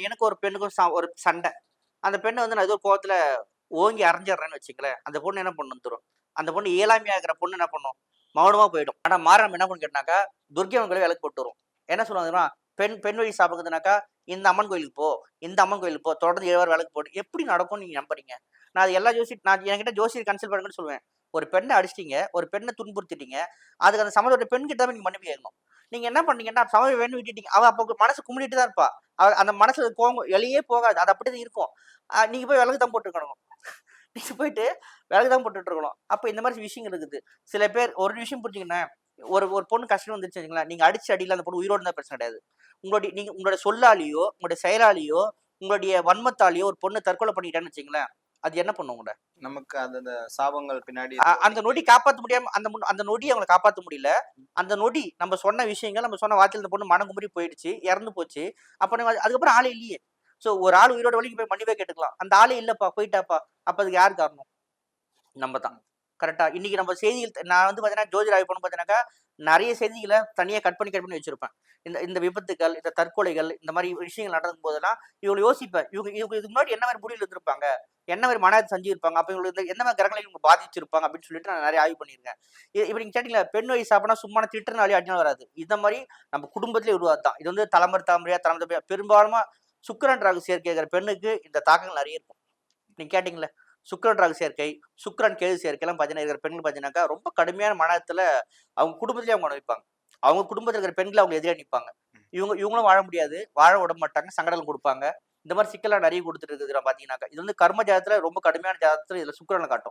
எனக்கு ஒரு பெண்ணுக்கும் ச- ஒரு சண்டை. அந்த பெண்ணை வந்து நான் ஏதோ கோவத்துல ஓங்கி அரைஞ்சிடுறேன்னு வச்சுக்கலேன் அந்த பொண்ணு என்ன பண்ணுன்னு தரும் அந்த பொண்ணு இயலாமையாகிற இருக்கிற பொண்ணு என்ன பண்ணும்? மௌனமா போயிடும். ஆனா நம்ம என்ன பண்ணு கேட்டாக்கா துர்க்கை விலக்கு போட்டுரும் விளக்கு என்ன சொல்லுவாங்கன்னா பெண் பெண் வழி சாப்பிடுறதுனாக்கா இந்த அம்மன் கோயிலுக்கு போ இந்த அம்மன் கோயிலுக்கு போ தொடர்ந்து ஏழு விளக்கு போட்டு எப்படி நடக்கும்னு நீங்க நம்புறீங்க? நான் அது எல்லா ஜோசி நான் என்கிட்ட ஜோசியர் கன்சல்ட் பண்ணுங்கன்னு சொல்லுவேன். ஒரு பெண்ணை அடிச்சிட்டீங்க ஒரு பெண்ணை துன்புறுத்திட்டீங்க அதுக்கு அந்த சம்மந்தப்பட்ட பெண் கிட்ட தான் நீங்க மன்னிப்பு கேட்கணும். நீங்க என்ன பண்ணீங்கன்னா சமய வேணும் விட்டுட்டீங்க அவ அப்போ மனசு கும்பிட்டு தான் இருப்பா. அவ அந்த மனசுல போங்க வெளியே போகாது அது அப்படிதான் இருக்கும். நீங்கள் நீங்க போய் விளக்கு தான் போட்டுருக்கணும். நீங்க போயிட்டு விளக்கு தான் போட்டுட்டு இருக்கணும். அப்ப இந்த மாதிரி விஷயங்கள் இருக்குது. சில பேர் ஒரு விஷயம் புரிஞ்சுக்கண்ணே ஒரு ஒரு பொண்ணு கஷ்டம் வந்துருச்சு வச்சுங்களேன் நீங்க அடிச்ச அடியில அந்த பொண்ணு உயிரோடு இருந்தா பிரச்சனை கிடையாது. உங்களுடைய நீங்க உங்களோட சொல்லாலேயோ உங்களுடைய செயலாலேயோ உங்களுடைய வன்மத்தாலேயோ ஒரு பொண்ணு தற்கொலை பண்ணிட்டான்னு வச்சுங்களேன் அது என்ன பண்ணும் உங்களை? நமக்கு அந்த அந்த சாபங்கள் பின்னாடி அந்த நொடி காப்பாத்த முடியாம அந்த அந்த நொடி அவங்களை காப்பாத்த முடியல. அந்த நொடி நம்ம சொன்ன விஷயங்கள் நம்ம சொன்ன வார்த்தையில் இந்த பொண்ணு மனம் குமரி போயிடுச்சு இறந்து போச்சு. அப்ப நம்ம அது- அதுக்கப்புறம் ஆளே இல்லையே. சோ ஒரு ஆள் உயிரோட வழிக்கு போய் மன்னிப்பே கேட்டுக்கலாம். அந்த ஆளே இல்லப்பா போயிட்டாப்பா. அப்ப அதுக்கு யார் காரணம்? நம்ம தான். கரெக்டா இன்னைக்கு நம்ம செய்திகள் நான் வந்து பார்த்தீங்கன்னா ஜோதிட ஆய்வு பண்ண பார்த்தீங்கன்னாக்கா நிறைய செய்திகளை தனியாக கட் பண்ணி கட் பண்ணி வச்சிருப்பேன். இந்த இந்த விபத்துகள் இந்த தற்கொலைகள் இந்த மாதிரி விஷயங்கள் நடக்கும் போதெல்லாம் இவங்க யோசிப்பேன். இவங்க இவங்க இதுக்கு முன்னாடி என்ன மாதிரி முடிவில் இருந்திருப்பாங்க என்ன மாதிரி மன செஞ்சிருப்பாங்க அப்போ இவங்களுக்கு இந்த என்ன மாதிரி கிரகங்களை இவங்க பாதிச்சிருப்பாங்க? அப்படின்னு சொல்லிட்டு நான் நிறைய ஆய்வு பண்ணியிருக்கேன். இப்போ நீங்கள் கேட்டீங்களா பெண் வயசு அப்படின்னா சும்மா திட்டுனாலே அடினால் வராது. இந்த மாதிரி நம்ம குடும்பத்திலே உருவாதான் இது வந்து தலைமுறை தலைமுறையா தலைமுறை பெரும்பாலுமா சுக்கரன் ராகு சேர்க்கைங்கிற பெண்ணுக்கு இந்த தாக்கங்கள் நிறைய இருக்கும். நீங்கள் கேட்டீங்களா சுக்கிரன் ராகு சேர்க்கை சுக்கிரன் கேது சேர்க்கை எல்லாம் பார்த்தீங்கன்னா இருக்கிற பெண்கள் பார்த்தீங்கன்னாக்கா ரொம்ப கடுமையான மனத்துல அவங்க குடும்பத்திலேயே அவங்க வைப்பாங்க அவங்க குடும்பத்தில் இருக்கிற பெண்கள் அவங்க எதிரே நிற்பாங்க இவங்க இவங்களும் வாழ முடியாது. வாழ விட மாட்டாங்க. சங்கடம் கொடுப்பாங்க. இந்த மாதிரி சிக்கல்லாம் நிறைய கொடுத்துட்டு இருக்குது பாத்தீங்கன்னாக்கா இது வந்து கர்ம ஜாதத்துல ரொம்ப கடுமையான ஜாதத்துல இதுல சுக்கிரனை காட்டும்.